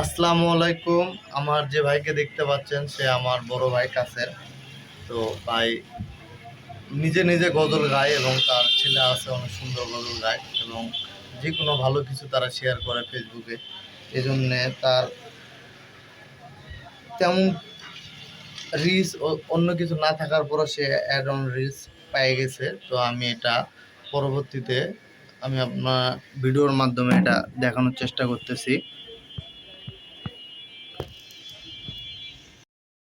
আসসালামু আলাইকুম। আমার যে ভাইকে দেখতে পাচ্ছেন, সে আমার বড় ভাই কাছের। তো ভাই নিজে নিজে গজল গায় এবং তার ছেলে আছে অনেক সুন্দর গজল গায় এবং যে কোনো ভালো কিছু তারা শেয়ার করে ফেসবুকে এই জন্যে তার তেমন রিস অন্য কিছু না থাকার পরও সে অ্যাড অন রিস পেয়ে গেছে। তো আমি এটা পরবর্তীতে আমি আপনার ভিডিওর মাধ্যমে এটা দেখানোর চেষ্টা করতেছি।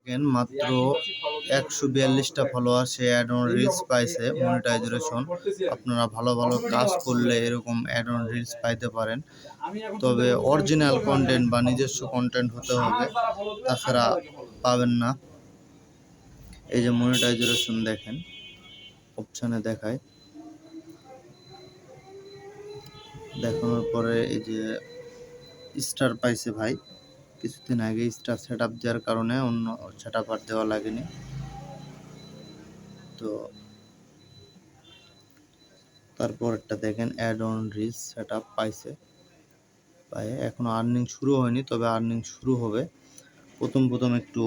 মাত্র একশো বিয়াল্লিশটা ফলোয়ার সে অ্যাড অন রিলস পাইছে মনিটাইজেশন আপনারা ভালো ভালো কাজ করলে এরকম অ্যাড অন রিলস পাইতে পারেন। তবে অরিজিনাল কন্টেন্ট বা নিজস্ব কন্টেন্ট হতে হবে, তাছাড়া পাবেন না। এই যে মনিটাইজেশন দেখেন অপশানে দেখায়। দেখানোর পরে এই যে স্টার পাইছে ভাই। কিছুদিন আগে স্টার সেট আপ দেওয়ার কারণে অন্য সেট আপ আর দেওয়া লাগেনি। তো তারপর একটা দেখেন ad on reach set up পাইছে। পাই এখনও আর্নিং শুরু হয়নি, তবে আর্নিং শুরু হবে। প্রথম প্রথম একটু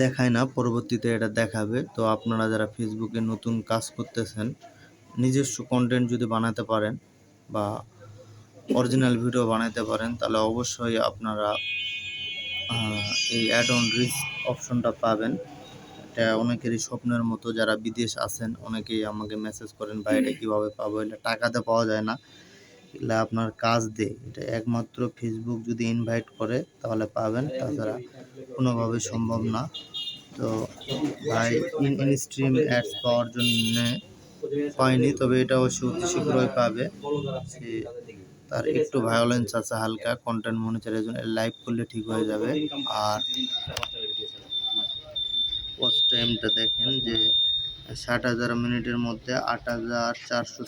দেখায় না, পরবর্তীতে এটা দেখাবে। তো আপনারা যারা ফেসবুকে নতুন কাজ করতেছেন, নিজস্ব কন্টেন্ট যদি বানাতে পারেন বা অরিজিনাল ভিডিও বানাতে পারেন তাহলে অবশ্যই আপনারা এই অ্যাড অন রিচ অপশনটা পাবেন। এটা অনেকেরই স্বপ্নের মতো যারা বিদেশ আছেন অনেকেই আমাকে মেসেজ করেন বা এটা কীভাবে পাবো? এটা টাকাতে পাওয়া যায় না। এগুলো আপনার কাজ দে এটা একমাত্র ফেসবুক যদি ইনভাইট করে তাহলে পাবেন। তাছাড়া কোনোভাবে সম্ভব না। তো ভাই ইন ইন স্ট্রিম অ্যাডস পাওয়ার জন্য পাইনি তবে এটা অবশ্যই অতি শীঘ্রই পাবে। তার একটু ভায়োলেন্স আছে। হালকা কন্টেন্ট মনিটারের লাইভ করলে ঠিক হয়ে যাবে। আর ওয়াচ টাইমটা দেখেন যে ষাট হাজার মিনিটের মধ্যে আট হাজার চারশো